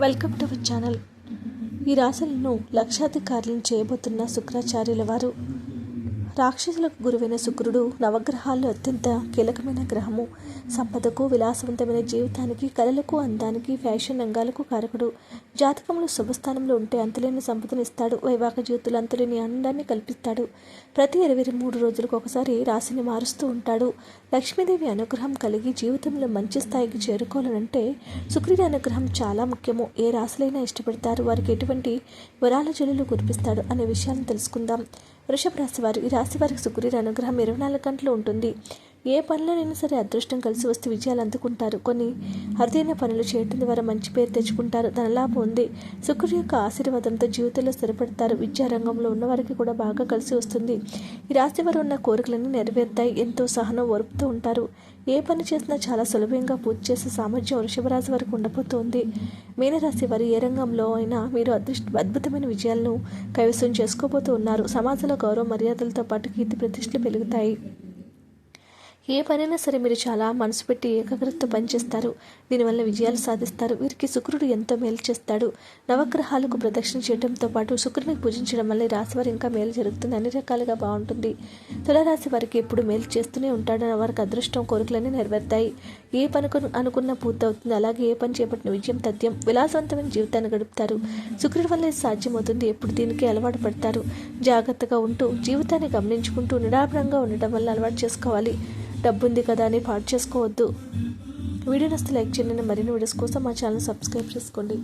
Welcome to our channel. ఈ రాశులను లక్షాధికారులను చేయబోతున్న శుక్రాచార్యుల వారు రాక్షసులకు గురువైన శుక్రుడు నవగ్రహాల్లో అత్యంత కీలకమైన గ్రహము. సంపదకు విలాసవంతమైన జీవితానికి కళలకు అందానికి ఫ్యాషన్ రంగాలకు కారకుడు. జాతకంలో శుభస్థానంలో ఉంటే అంతులేని సంపదను ఇస్తాడు. వైవాహిక జీవితంలో అంతులేని ఆనందాన్ని కల్పిస్తాడు. ప్రతి ఇరవై మూడు రోజులకు ఒకసారి రాశిని మారుస్తూ ఉంటాడు. లక్ష్మీదేవి అనుగ్రహం కలిగి జీవితంలో మంచి స్థాయికి చేరుకోవాలంటే శుక్రుడి అనుగ్రహం చాలా ముఖ్యము. ఏ రాశులైనా ఇష్టపడతారు. వారికి ఎటువంటి వరాల జల్లులు కురిపిస్తాడు అనే విషయాలను తెలుసుకుందాం. వృషభ రాశి వారు ఈ రాశి వారికి శుక్రుడి అనుగ్రహం ఇరవై నాలుగు గంటలు ఉంటుంది. ఏ పనిలోనైనా సరే అదృష్టం కలిసి వస్తే విజయాలు అందుకుంటారు. కొన్ని అరుదైన పనులు చేయటం ద్వారా మంచి పేరు తెచ్చుకుంటారు. ధనలాభం ఉంది. శుక్రుడి యొక్క ఆశీర్వాదంతో జీవితంలో స్థిరపడతారు. విద్యారంగంలో ఉన్నవారికి కూడా బాగా కలిసి వస్తుంది. ఈ రాశి వారు ఉన్న కోరికలన్నీ నెరవేరుతాయి. ఎంతో సహనం ఓర్పుతూ ఉంటారు. ఏ పని చేసినా చాలా సులభంగా పూర్తి చేసే సామర్థ్యం వృషభరాశి వరకు ఉండబోతోంది. మీనరాశి వారు ఏ రంగంలో అయినా మీరు అదృష్ట అద్భుతమైన విజయాలను కైవసం చేసుకోబోతూ ఉన్నారు సమాజంలో గౌరవ మర్యాదలతో పాటు కీర్తి ప్రతిష్టలు పెరుగుతాయి. ఏ పనైనా సరే మీరు చాలా మనసు పెట్టి ఏకాగ్రతతో పనిచేస్తారు. దీనివల్ల విజయాలు సాధిస్తారు. వీరికి శుక్రుడు ఎంతో మేలు చేస్తాడు. నవగ్రహాలకు ప్రదక్షిణ చేయడంతో పాటు శుక్రుని పూజించడం వల్ల రాశి వారు ఇంకా మేలు జరుగుతుంది. అన్ని రకాలుగా బాగుంటుంది. తులరాశి వారికి ఎప్పుడు మేలు చేస్తూనే ఉంటాడు. వారికి అదృష్టం కోరికలన్నీ నెరవేరుతాయి. ఏ పనుకు అనుకున్న పూర్తవుతుంది. అలాగే ఏ పని చేపట్టిన విజయం తథ్యం విలాసవంతమైన జీవితాన్ని గడుపుతారు. శుక్రుడి వల్ల సాధ్యమవుతుంది. ఎప్పుడు దీనికి అలవాటు పడతారు. జాగ్రత్తగా ఉంటూ జీవితాన్ని గమనించుకుంటూ నిరాభరంగా ఉండటం వల్ల అలవాటు చేసుకోవాలి. డబ్బు ఉంది కదా అని పాటు చేసుకోవద్దు. వీడియో నస్తే లైక్ చేయండి. మరిన్ని వీడియోస్ కోసం మా ఛానల్ సబ్స్క్రైబ్ చేసుకోండి.